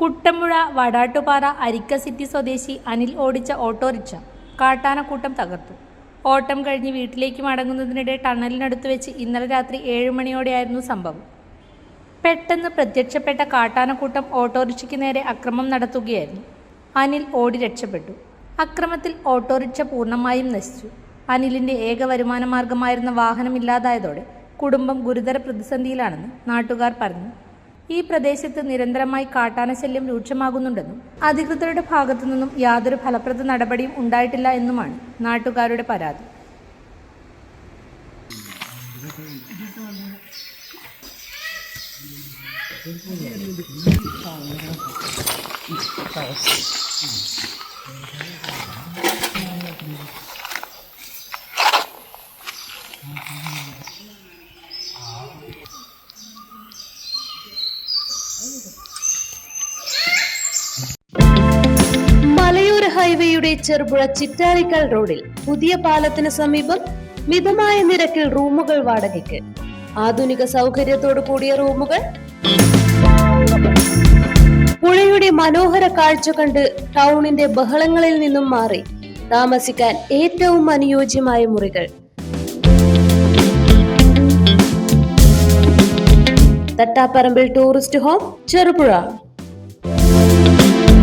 Kuttampuzha Vadattupara അരിക്ക city സ്വദേശി അനിൽ ഓടിച്ച autorickshaw കാട്ടാനക്കൂട്ടം തകർത്തു. ഓട്ടം കഴിഞ്ഞ് വീട്ടിലേക്ക് മടങ്ങുന്നതിനിടെ ടണലിനടുത്ത് വെച്ച് ഇന്നലെ രാത്രി ഏഴ് മണിയോടെയായിരുന്നു സംഭവം. പെട്ടെന്ന് പ്രത്യക്ഷപ്പെട്ട കാട്ടാനക്കൂട്ടം ഓട്ടോറിക്ഷയ്ക്ക് നേരെ അക്രമം നടത്തുകയായിരുന്നു. അനിൽ ഓടി രക്ഷപ്പെട്ടു. അക്രമത്തിൽ ഓട്ടോറിക്ഷ പൂർണമായും നശിച്ചു. അനിലിന്റെ ഏക വരുമാന മാർഗമായിരുന്ന വാഹനം ഇല്ലാതായതോടെ കുടുംബം ഗുരുതര പ്രതിസന്ധിയിലാണെന്ന് നാട്ടുകാർ പറഞ്ഞു. ഈ പ്രദേശത്ത് നിരന്തരമായി കാട്ടാനശല്യം രൂക്ഷമാകുന്നുണ്ടെന്നും അധികൃതരുടെ ഭാഗത്തു നിന്നും യാതൊരു ഫലപ്രദ നടപടിയും ഉണ്ടായിട്ടില്ല എന്നുമാണ് നാട്ടുകാരുടെ പരാതി. മലയോര ഹൈവേയുടെ ചെറുപുഴ ചിറ്റാരിക്കൽ റോഡിൽ പുതിയ പാലത്തിന് സമീപം മിതമായ നിരക്കിൽ റൂമുകൾ വാടകയ്ക്ക്. ആധുനിക സൗകര്യത്തോടു കൂടിയ റൂമുകൾ. പുഴയുടെ മനോഹര കാഴ്ച കണ്ട് ടൗണിന്റെ ബഹളങ്ങളിൽ നിന്നും മാറി താമസിക്കാൻ ഏറ്റവും അനുയോജ്യമായ മുറികൾ. തട്ടാപ്പറമ്പിൽ ടൂറിസ്റ്റ് ഹോം ചെറുപുഴ.